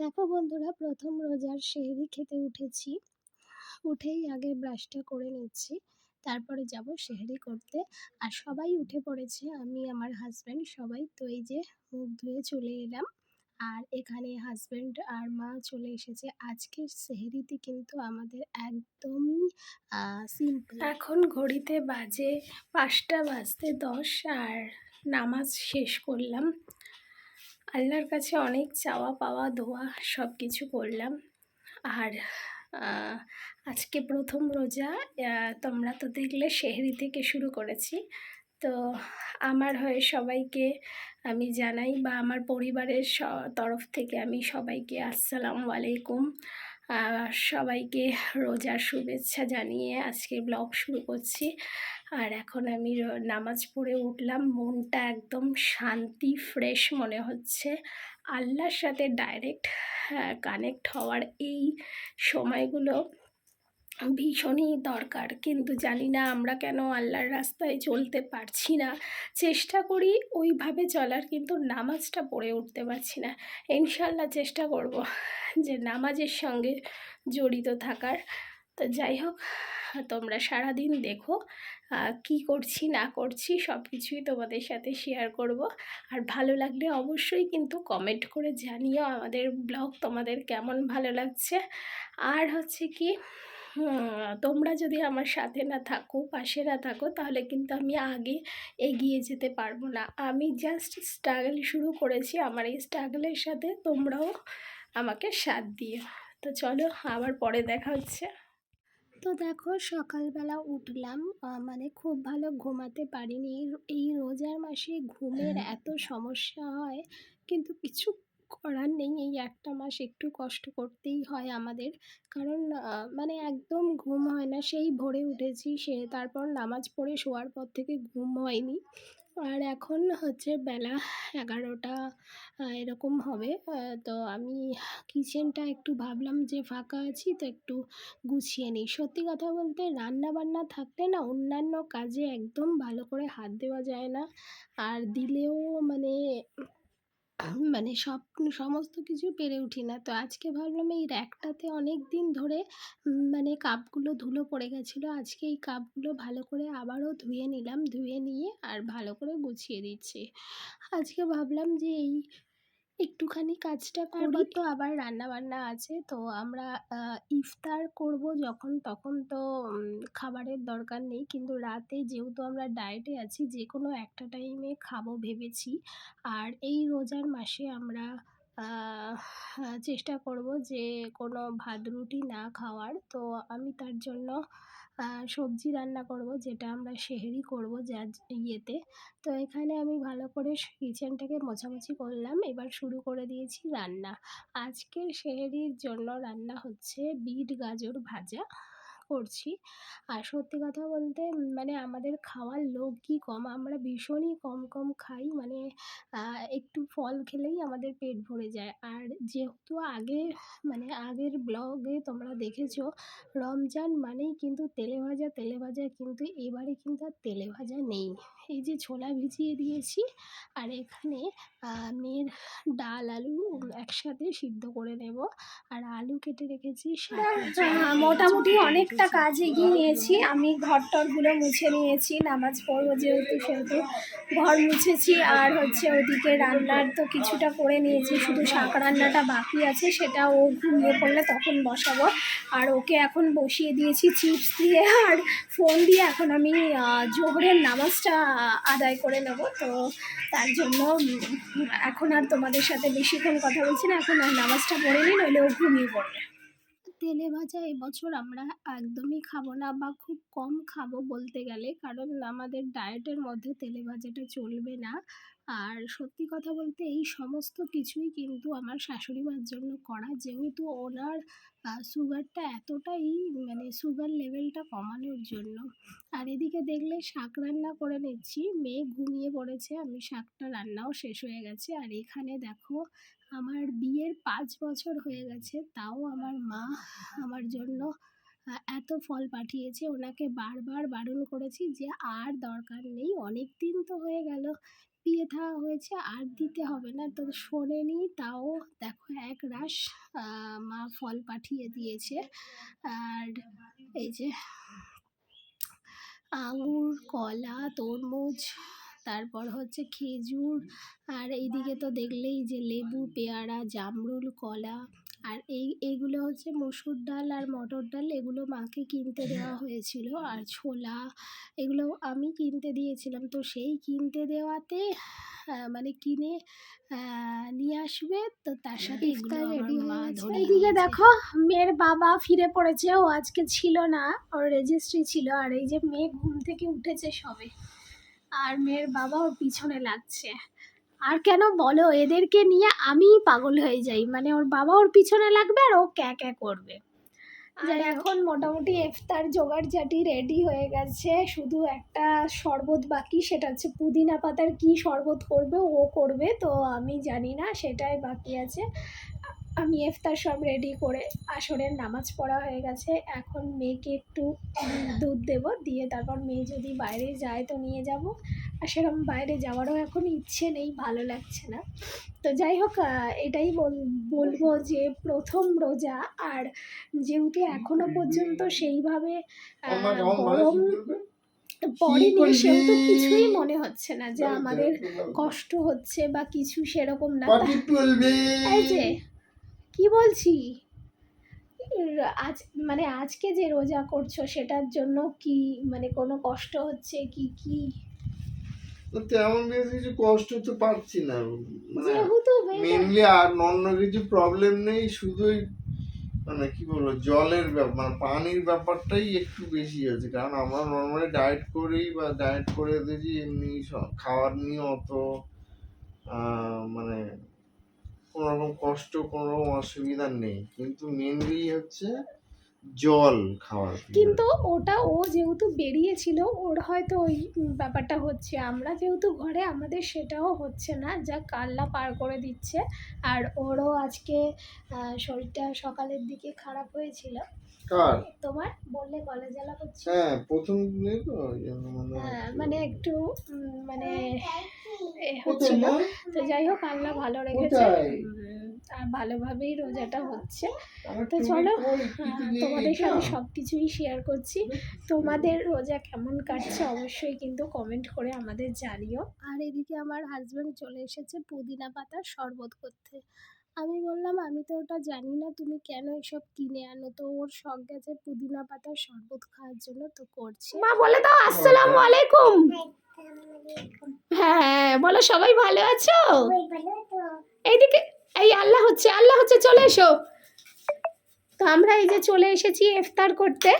দেখো বন্ধুরা, প্রথম রোজার সেহরি খেতে উঠেছি। উঠেই আগে ব্রাশটা করে নিচ্ছি, তারপরে যাব সেহরি করতে। আর সবাই উঠে পড়েছে, আমি, আমার হাজব্যান্ড সবাই। তো এই যে মুখ ধুয়ে চলে এলাম, আর এখানে হাজব্যান্ড আর মা চলে এসেছে। আজকের সেহরিতে কিন্তু আমাদের একদমই সিম্পল এখন ঘড়িতে বাজে পাঁচটা বাজতে দশ, আর নামাজ শেষ করলাম। আল্লাহর কাছে অনেক চাওয়া পাওয়া, দোয়া সব কিছু করলাম। আর আজকে প্রথম রোজা তোমরা তো দেখলে শেহরি থেকে শুরু করেছি। তো আমার হয়ে সবাইকে আমি জানাই বা আমার পরিবারের তরফ থেকে আমি সবাইকে আসসালামু আলাইকুম। সবাইকে রোজার শুভেচ্ছা জানিয়ে আজকে ব্লগ শুরু করছি। আর এখন আমি নামাজ পড়ে উঠলাম, মনটা একদম শান্তি ফ্রেশ মনে হচ্ছে। আল্লাহর সাথে ডাইরেক্ট কানেক্ট হওয়ার এই সময়গুলো ভীষণই দরকার। কিন্তু জানি না আমরা কেন আল্লাহর রাস্তায় চলতে পারছি না। চেষ্টা করি ওইভাবে চলার, কিন্তু নামাজটা পড়ে উঠতে পারছি না। ইনশাল্লাহ চেষ্টা করব যে নামাজের সঙ্গে জড়িত থাকার। তো যাই হোক, তোমরা সারাদিন দেখো কি করছি, না করছি সব কিছুই তোমাদের সাথে শেয়ার করব। আর ভালো লাগলে অবশ্যই কিন্তু কমেন্ট করে জানিও আমাদের ব্লগ তোমাদের কেমন ভালো লাগছে। আর হচ্ছে কি তোমরা যদি আমার সাথে না থাকো পাশে না থাকো তাহলে কিন্তু আমি আগে এগিয়ে যেতে পারব না। আমি জাস্ট স্ট্রাগল শুরু করেছি আমার এই স্ট্রাগলের সাথে তোমরাও আমাকে সাথ দিও। তো চলো আবার পরে দেখা হচ্ছে। তো দেখো সকালবেলা উঠলাম মানে খুব ভালো ঘুমাতে পারিনি। এই এই রোজার মাসে ঘুমের এত সমস্যা হয় কিন্তু কিছু করার নেই। এই একটা মাস একটু কষ্ট করতেই হয় আমাদের। কারণ মানে একদম ঘুম হয় না। সেই ভোরে উঠেছি, সে তারপর নামাজ পড়ে শোয়ার পর থেকে ঘুম হয়নি। আর এখন হচ্ছে বেলা এগারোটা এরকম হবে। তো আমি কিচেনটা একটু ভাবলাম যে ফাঁকা আছি, তো একটু গুছিয়ে নিই। সত্যি কথা বলতে রান্না বান্না থাকলে না অন্যান্য কাজে একদম ভালো করে হাত দেওয়া যায় না। আর দিলেও মানে মানে সব সমস্ত কিছু পেরে উঠি না। তো আজকে ভাবলাম এই র্যাকটাতে অনেক দিন ধরে মানে কাপগুলো ধুলো পড়ে গেছিল। আজকে এই কাপগুলো ভালো করে আবারও ধুয়ে নিলাম, ধুয়ে নিয়ে আর ভালো করে গুছিয়ে দিচ্ছি। আজকে ভাবলাম যে এই একটুখানি কাজটা তারপর তো আবার রান্না বান্না আছে। তো আমরা ইফতার করব যখন তখন তো খাবারের দরকার নেই। কিন্তু রাতে যেহেতু আমরা ডায়েটে আছি যে কোনো একটা টাইমে খাব ভেবেছি। আর এই রোজার মাসে আমরা চেষ্টা করব যে কোনো ভাত রুটি না খাওয়ার। তো আমি তার জন্য সবজি রান্না করব, যেটা আমরা সেহেরি করব যা ইয়েতে। তো এখানে আমি ভালো করে কিচেনটাকে মোছামুছি করলাম। এবার শুরু করে দিয়েছি রান্না। আজকের সেহরির জন্য রান্না হচ্ছে বিট গাজর ভাজা। করছি। আর সত্যি কথা বলতে মানে আমাদের খাওয়ার লোক লোকই কম? আমরা ভীষণই কম কম খাই মানে একটু ফল খেলেই আমাদের পেট ভরে যায়। আর যেহেতু আগে মানে আগের ব্লগে তোমরা দেখেছ, রমজান মানেই কিন্তু তেলে ভাজা তেলে ভাজা, কিন্তু এবারে কিন্তু আর তেলে ভাজা নেই। এই যে ছোলা ভিজিয়ে দিয়েছি, আর এখানে মেয়ের ডাল, আলু একসাথে সিদ্ধ করে নেব। আর আলু কেটে রেখেছি মোটামুটি ভাজা অনেকটা কাজ এগিয়ে নিয়েছি। আমি ঘর টরগুলো মুছে নিয়েছি, নামাজ পড়ব যেহেতু সেহেতু ঘর মুছেছি। আর হচ্ছে ওদিকে রান্নার তো কিছুটা করে নিয়েছি, শুধু শাক রান্নাটা বাকি আছে, সেটা ও ঘুমিয়ে পড়লে তখন বসাবো। আর ওকে এখন বসিয়ে দিয়েছি চিপস দিয়ে, আর ফোন দিয়ে এখন আমি জোহরের নামাজটা আদায় করে নেব। তো তার জন্য এখন আর তোমাদের সাথে বেশিক্ষণ কথা বলছি না, এখন আর নামাজটা পড়ে নিই নইলে ও ঘুমিয়ে পড়বে। তেলে ভাজা এবছর আমরা একদমই খাব না বা খুব কম খাব বলতে গেলে। কারণ আমাদের ডায়েটের মধ্যে তেলে ভাজাটা চলবে না। আর সত্যি কথা বলতে এই সমস্ত কিছুই কিন্তু আমার শাশুড়ি মার জন্য করা। যেহেতু ওনার সুগারটা এতটাই মানে সুগার লেভেলটা কমানোর জন্য। আর এদিকে দেখলে শাক রান্না করে নিচ্ছি। মেয়ে ঘুমিয়ে পড়েছে, আমি শাকটা রান্নাও শেষ হয়ে গেছে। আর এখানে দেখো, আমার বিয়ের পাঁচ বছর হয়ে গেছে, তাও আমার মা আমার জন্য এত ফল পাঠিয়েছে। ওনাকে বারবার বারণ করেছি যে আর দরকার নেই। অনেক দিন তো হয়ে গেল দিয়ে দেওয়া হয়েছে, আর দিতে হবে না। তো শোনেনি তাও দেখো এক রাশ মা ফল পাঠিয়ে দিয়েছে। আর এই যে আঙুর, কলা, তরমুজ, তারপর হচ্ছে খেজুর, আর এইদিকে তো দেখলেই যে লেবু, পেয়ারা, জামরুল, কলা। আর এই এইগুলো হচ্ছে মসুর ডাল আর মটর ডাল এগুলো মাকে কিনতে দেওয়া হয়েছিল। আর ছোলা এগুলো আমি কিনতে দিয়েছিলাম। তো সেই কিনতে দেওয়াতে মানে কিনে নিয়ে আসবে তো তার সাথে মা ধরে এইদিকে দেখো মেয়ের বাবা ফিরে পড়েছে। ও আজকে ছিল না ওর রেজিস্ট্রি ছিল। আর এই যে মেয়ে ঘুম থেকে উঠেছে সবে। আর মেয়ের বাবা ওর পিছনে লাগছে। আর কেন বলো? এদেরকে নিয়ে আমিই পাগল হয়ে যাই। মানে ওর বাবা ওর পিছনে লাগবে আর ও ক্যা ক্যা করবে। আর এখন মোটামুটি এফতার জোগাড় জাটি রেডি হয়ে গেছে। শুধু একটা শরবত বাকি সেটা হচ্ছে পুদিনা পাতার কি শরবত করবে ও করবে তো আমি জানি না সেটাই বাকি আছে। আমি ইফতার সব রেডি করে আসরের নামাজ পড়া হয়ে গেছে। এখন মেয়েকে একটু দুধ দেব দিয়ে তারপর মেয়ে যদি বাইরে যায় তো নিয়ে যাব। আর সেরকম বাইরে যাওয়ারও এখন ইচ্ছে নেই ভালো লাগছে না। তো যাই হোক এটাই বল- বলব যে প্রথম রোজা আর যেহেতু এখনও পর্যন্ত সেইভাবে গরম পড়েনি সেহেতু কিছুই মনে হচ্ছে না যে আমাদের কষ্ট হচ্ছে বা কিছু সেরকম না। এই যে কি বলছি? আজ মানে আজকে যে রোজা করছ সেটার জন্য কি মানে কোনো কষ্ট হচ্ছে কি কি? তেমন বেশি কিছু কষ্ট তো পাচ্ছি না। মানে মেনলি আর অন্য কিছু প্রবলেম নেই শুধুই মানে কি বলব জলের ব্যাপার মানে পানির ব্যাপারটাই একটু বেশি আছে। কারণ আমরা নর্মালি ডায়েট করেই বা ডায়েট করে দিয়েছি এমনি খাওয়ার নিয়ে অত মানে কোনো রকম কষ্ট কোনো রকম অসুবিধা নেই। কিন্তু মেনলি হচ্ছে জল খাওয়ার কিন্তু ওটা ও যেহেতু বেরিয়েছিল ওর হয়তো ওই ব্যাপারটা হচ্ছে। আমরা যেহেতু ঘরে আমাদের সেটাও হচ্ছে না। যা কাল্লা পার করে দিচ্ছে। আর ওরও আজকে আহ, শরীরটা সকালের দিকে খারাপ হয়েছিল। কার? তোমার? বললে গলা জ্বালা করছে হ্যাঁ প্রথম দিনে তো মানে হ্যাঁ মানে একটু মানে এ কোথায় হচ্ছিল। তো যাই হোক আল্লাহ ভালো রেখেছে। আর ভালোভাবেই রোজাটা হচ্ছে। তো চলো? আহ, তোমাদের? সাথে সব কিছুই শেয়ার করছি। তোমাদের রোজা কেমন কাটছে অবশ্যই কিন্তু কমেন্ট করে আমাদের জানিও। আর এদিকে আমার হাজব্যান্ড চলে এসেছে পুদিনা পাতার শরবত করতে। আমি বললাম আমি তো ওটা জানি না তুমি কেন এসব কিনে আনো? তো ওর শখ গেছে পুদিনা পাতার শরবত খাওয়ার জন্য তো করছে। মা বলে দাও আসসালামু আলাইকুম। হ্যাঁ বলো সবাই ভালো আছো? এইদিকে এই আল্লাহ হচ্ছে আল্লাহ হচ্ছে চলে এসো। তো আমরা এই যে চলে এসেছি ইফতার করতে।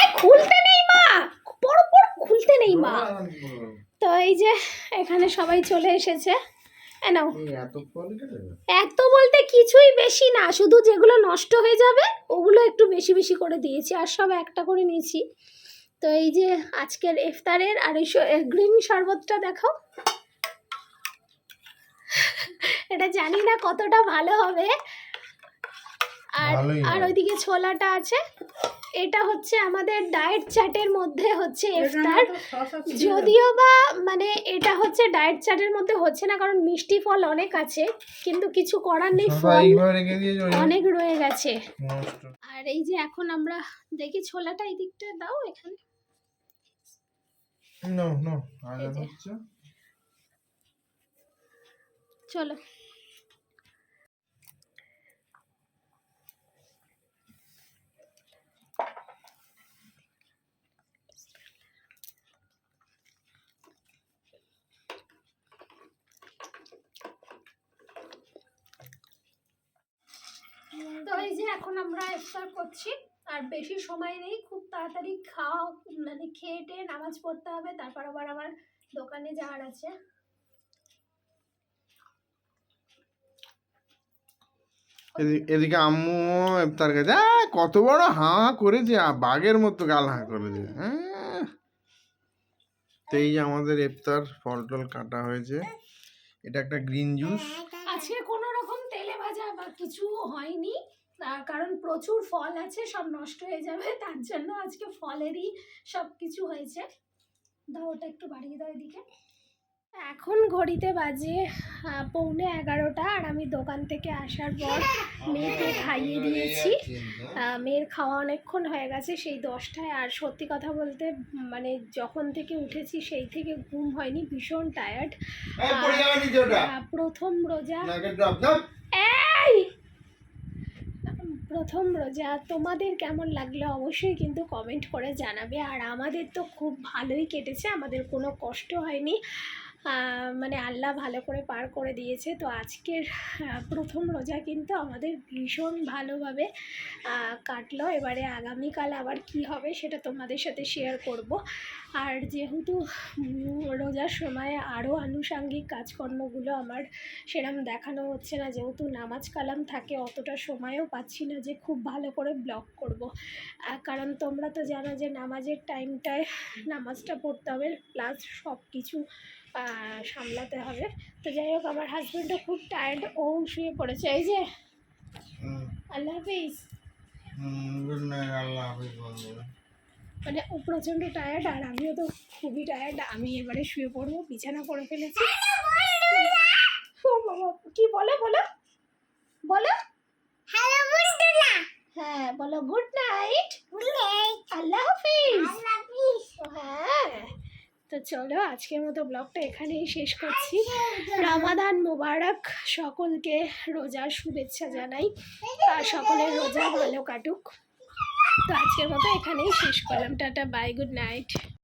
এই খুলতে নেই মা! বড় বড় খুলতে নেই মা। তো এই যে এখানে সবাই চলে এসেছে। এ নাও। এত ফল কেটে দেবে? এত বলতে কিছুই বেশি না শুধু যেগুলো নষ্ট হয়ে যাবে ওগুলো একটু বেশি বেশি করে দিয়েছি আর সব একটা করে নিয়েছি। তো এই যে আজকের ইফতারের আর এই গ্রিন শরবতটা দেখো এটা জানি না কতটা ভালো হবে। আর আর ওইদিকে ছোলাটা আছে। এটা হচ্ছে আমাদের ডায়েট চার্টের মধ্যে হচ্ছে ইফতার। যদিও বা মানে এটা হচ্ছে ডায়েট চার্টের মধ্যে হচ্ছে না কারণ মিষ্টি ফল অনেক আছে কিন্তু কিছু করার নেই ফল অনেক রয়ে গেছে। আর এই যে এখন আমরা দেখি ছোলাটা এই দিকটা দাও এখানে। নো নো আর হচ্ছে। চলো। তো এই যে এখন আমরা ইফতার করছি, আর বেশি সময় নেই, খুব তাড়াতাড়ি খাওয়া মানে খেয়ে টেয়ে নামাজ পড়তে হবে, তারপর আবার আমার দোকানে যাওয়ার আছে। এদিকে আম্মু ইফতার গেছে কত বড় হাঁ করেছে বাঘের মতো গাল হাঁ করেছে। তো এই যে আমাদের ইফতার ফল টল কাটা হয়েছে। এটা একটা গ্রিন জুস। আজকে কোনো রকম তেলে ভাজা বা কিছু হয়নি। কারণ প্রচুর ফল আছে, সব নষ্ট হয়ে যাবে, তার জন্য আজকে ফলেরই সব কিছু হয়েছে। দাও, ওটা একটু বাড়িয়ে দাও এদিকে। এখন ঘড়িতে বাজে পৌনে এগারোটা আর আমি দোকান থেকে আসার পর মেয়েকে খাইয়ে দিয়েছি। মেয়ের খাওয়া অনেকক্ষণ হয়ে গেছে সেই দশটায়। আর সত্যি কথা বলতে মানে যখন থেকে উঠেছি সেই থেকে ঘুম হয়নি ভীষণ টায়ার্ড প্রথম রোজা। এই! প্রথম রোজা তোমাদের কেমন লাগল অবশ্যই কিন্তু কমেন্ট করে জানাবে। আর আমাদের তো খুব ভালোই কেটেছে আমাদের কোনো কষ্ট হয়নি। মানে আল্লাহ ভালো করে পার করে দিয়েছে। তো আজকের প্রথম রোজা কিন্তু আমাদের ভীষণ ভালোভাবে কাটলো। এবারে আগামীকাল আবার কি হবে সেটা তোমাদের সাথে শেয়ার করব। আর যেহেতু রোজার সময় আরও আনুষাঙ্গিক কাজকর্মগুলো আমার সেরম দেখানো হচ্ছে না, যেহেতু নামাজ কালাম থাকে, অতটা সময়ও পাচ্ছি না যে খুব ভালো করে ব্লগ করব। কারণ তোমরা তো জানো যে নামাজের টাইমটায় নামাজটা পড়তে হবে প্লাস সব কিছু সামলাতে হবে। তো যাই হোক আমার হাজব্যান্ডও খুব টায়ার্ড ও শুয়ে পড়েছে। এই যে আল্লাহ হাফিজ। গুড নাইট আল্লাহ হাফিজ বন্ধুরা। মানে ও প্রচণ্ড টায়ার্ড আর আমিও তো খুবই টায়ার্ড আমি এবারে শুয়ে পড়ব বিছানা করে ফেলেছি। ও বাবা, কি বলো বলো? বলো? হ্যাঁ বলো গুড নাইট গুড নাইট আল্লাহ হাফিজ আল্লাহ হাফিজ হ্যাঁ তো চলো আজকের মতো ব্লগটা এখানেই শেষ করছি। রামাদান মোবারক সকলকে রোজার শুভেচ্ছা জানাই। আর সকলের রোজা ভালো কাটুক। তো আজকের মতো এখানেই শেষ করলাম। Tata bye good night